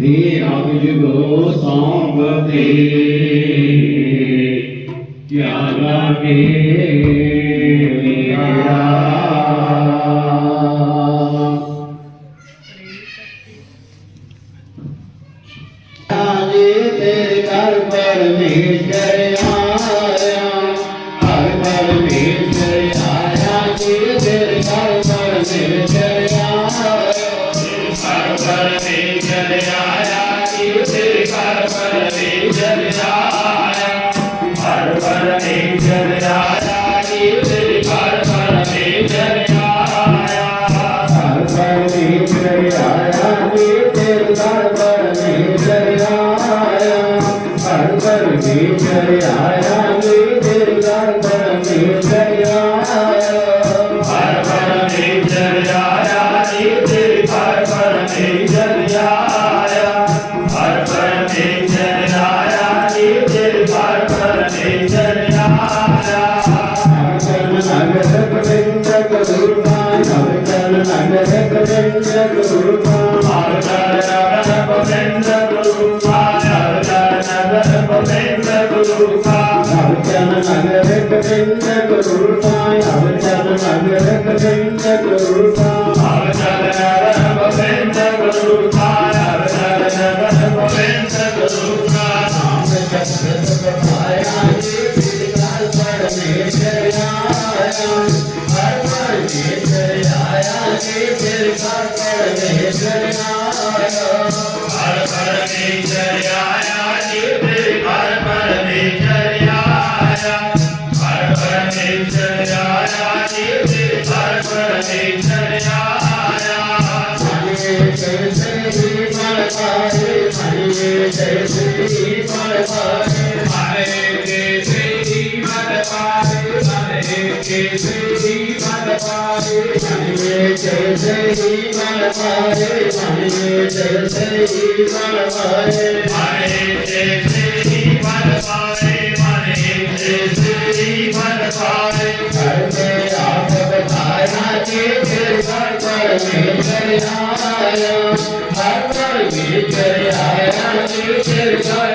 ਹੇ ਅਬਜਗੋ ਸੌਂਪ ਤੇ। ਕਿਆ ਲਾਗੇ Hare Krishna Hare Hare Hare Hare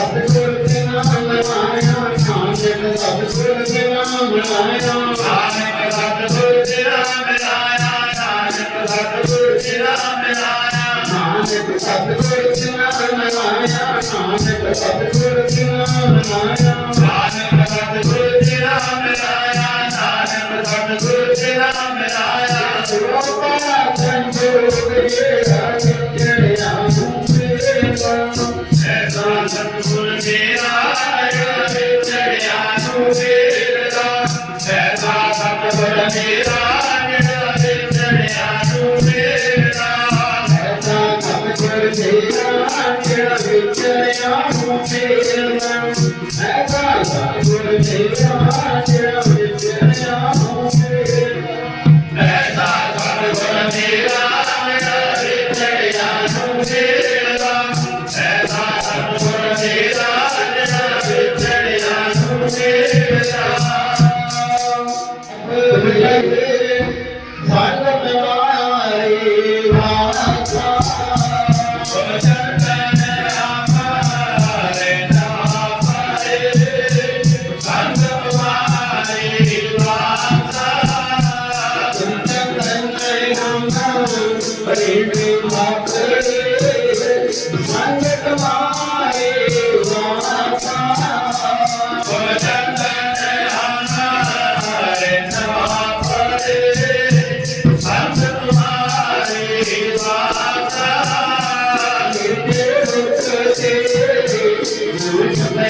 ਸਤਿਗੁਰ ਮੇਰਾ ਵਿਛੜਿਆ ਨੂੰ ਮੇਰਾ ਨਾਨਕ ਸਤਿਗੁਰ ਦੇ ਨਾਮ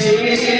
aí.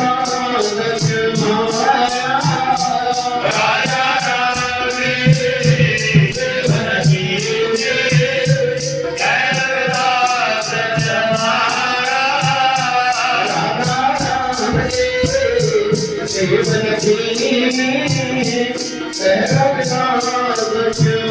ਰਾਜਾ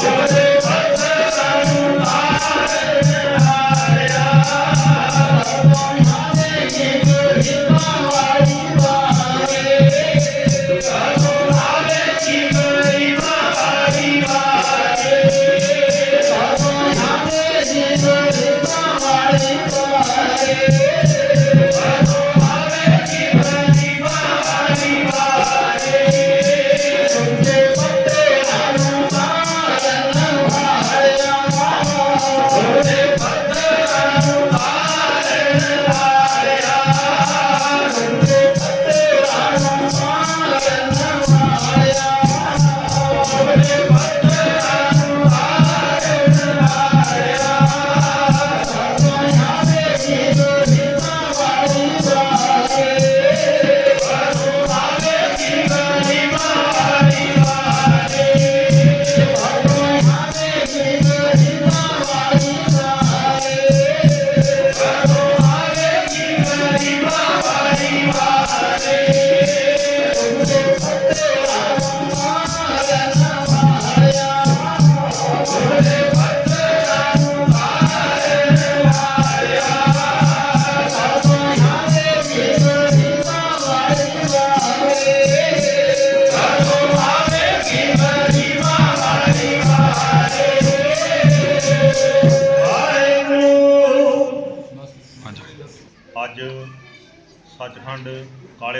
se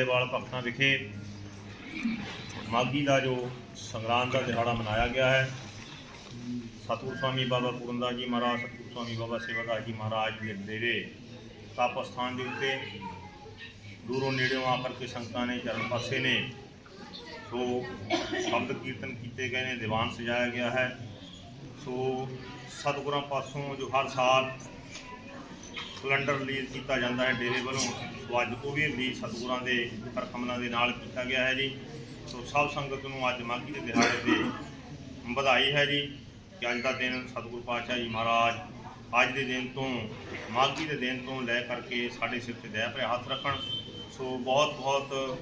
ਕਾਲੇਵਾਲ ਭਗਤਾਂ ਵਿਖੇ ਮਾਗੀ ਦਾ ਜੋ ਸੰਗਰਾਂਦ ਦਾ ਦਿਹਾੜਾ ਮਨਾਇਆ ਗਿਆ ਹੈ। ਸਤਿਗੁਰ ਸਵਾਮੀ ਬਾਬਾ ਪੂਰਨਦਾਸ ਜੀ ਮਹਾਰਾਜ, ਸਤਿਗੁਰ ਸਵਾਮੀ ਬਾਬਾ ਸੇਵਾਦਾਸ ਜੀ ਮਹਾਰਾਜ ਦੇ ਡੇਰੇ ਤਪ ਸਥਾਨ ਦੇ ਉੱਤੇ ਦੂਰੋਂ ਨੇੜਿਓਂ ਆ ਕਰਕੇ ਸੰਗਤਾਂ ਨੇ ਚਰਨ ਪਾਸੇ ਨੇ ਸੋ ਸ਼ਬਦ ਕੀਰਤਨ ਕੀਤੇ ਗਏ ਨੇ, ਦੀਵਾਨ ਸਜਾਇਆ ਗਿਆ ਹੈ। ਸੋ ਸਤਿਗੁਰਾਂ ਪਾਸੋਂ ਜੋ ਹਰ ਸਾਲ ਸਿਲੰਡਰ ਰਿਲੀਜ਼ ਕੀਤਾ ਜਾਂਦਾ ਹੈ ਡੇਰੇ ਵੱਲੋਂ। ਸੋ ਅੱਜ ਉਹ ਵੀ ਰਿਲੀਜ਼ ਸਤਿਗੁਰਾਂ ਦੇ ਹਰਕਮਲਾਂ ਦੇ ਨਾਲ ਕੀਤਾ ਗਿਆ ਹੈ ਜੀ। ਸੋ ਸਭ ਸੰਗਤ ਨੂੰ ਅੱਜ ਮਾਘੀ ਦੇ ਦਿਹਾੜੇ ਤੇ ਵਧਾਈ ਹੈ ਜੀ ਕਿ ਅੱਜ ਦਾ ਦਿਨ ਸਤਿਗੁਰੂ ਪਾਤਸ਼ਾਹ ਜੀ ਮਹਾਰਾਜ ਅੱਜ ਦੇ ਦਿਨ ਤੋਂ, ਮਾਘੀ ਦੇ ਦਿਨ ਤੋਂ ਲੈ ਕਰਕੇ ਸਾਡੇ ਸਿਰ ਤੇ ਦਇਆ ਭਰੇ ਹੱਥ ਰੱਖਣ। ਸੋ ਬਹੁਤ ਬਹੁਤ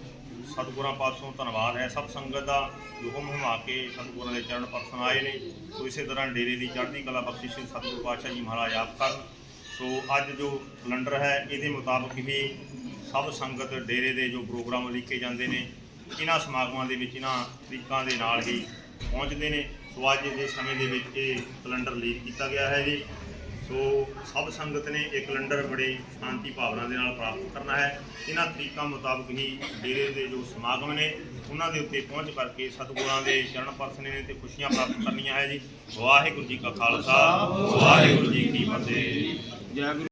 ਸਤਿਗੁਰਾਂ ਪਾਸੋਂ ਧੰਨਵਾਦ ਹੈ। ਸਭ ਸੰਗਤ ਦਾ ਜੋ ਹੁਮ ਹੁਮਾ ਕੇ ਸਤਿਗੁਰਾਂ ਦੇ ਚਰਨ ਪਰਸਨ ਆਏ ਨੇ। ਸੋ ਇਸੇ ਤਰ੍ਹਾਂ ਡੇਰੇ ਦੀ ਚੜ੍ਹਦੀ ਕਲਾ ਬਖਸ਼ਿਸ਼ ਸਤਿਗੁਰੂ ਪਾਤਸ਼ਾਹ ਜੀ ਮਹਾਰਾਜ ਆਪ ਕਰਨ। ਸੋ ਅੱਜ ਜੋ ਕੈਲੰਡਰ ਹੈ, ਇਹਦੇ ਮੁਤਾਬਕ ਹੀ ਸਭ ਸੰਗਤ ਡੇਰੇ ਦੇ ਜੋ ਪ੍ਰੋਗਰਾਮ ਲਿਖੇ ਜਾਂਦੇ ਨੇ, ਇਹਨਾਂ ਸਮਾਗਮਾਂ ਦੇ ਵਿੱਚ, ਇਹਨਾਂ ਤਰੀਕਾਂ ਦੇ ਨਾਲ ਹੀ ਪਹੁੰਚਦੇ ਨੇ। ਸੋ ਅੱਜ ਦੇ ਸਮੇਂ ਦੇ ਵਿੱਚ ਇਹ ਕੈਲੰਡਰ ਲੀਕ ਕੀਤਾ ਗਿਆ ਹੈ ਜੀ। ਸੋ ਸਭ ਸੰਗਤ ਨੇ ਇਹ ਕੈਲੰਡਰ ਬੜੇ ਸ਼ਾਂਤੀ ਭਾਵਨਾ ਦੇ ਨਾਲ ਪ੍ਰਾਪਤ ਕਰਨਾ ਹੈ। ਇਹਨਾਂ ਤਰੀਕਾਂ ਮੁਤਾਬਕ ਹੀ ਡੇਰੇ ਦੇ ਜੋ ਸਮਾਗਮ ਨੇ ਉਹਨਾਂ ਦੇ ਉੱਤੇ ਪਹੁੰਚ ਕਰਕੇ ਸਤਿਗੁਰਾਂ ਦੇ ਚਰਨ ਪਰਸਨੇ ਨੇ ਤੇ ਖੁਸ਼ੀਆਂ ਪ੍ਰਾਪਤ ਕਰਨੀਆਂ ਹੈ ਜੀ। ਵਾਹਿਗੁਰੂ ਜੀ ਕਾ ਖਾਲਸਾ, ਵਾਹਿਗੁਰੂ ਜੀ ਕੀ ਫਤਿਹ। ਜੈ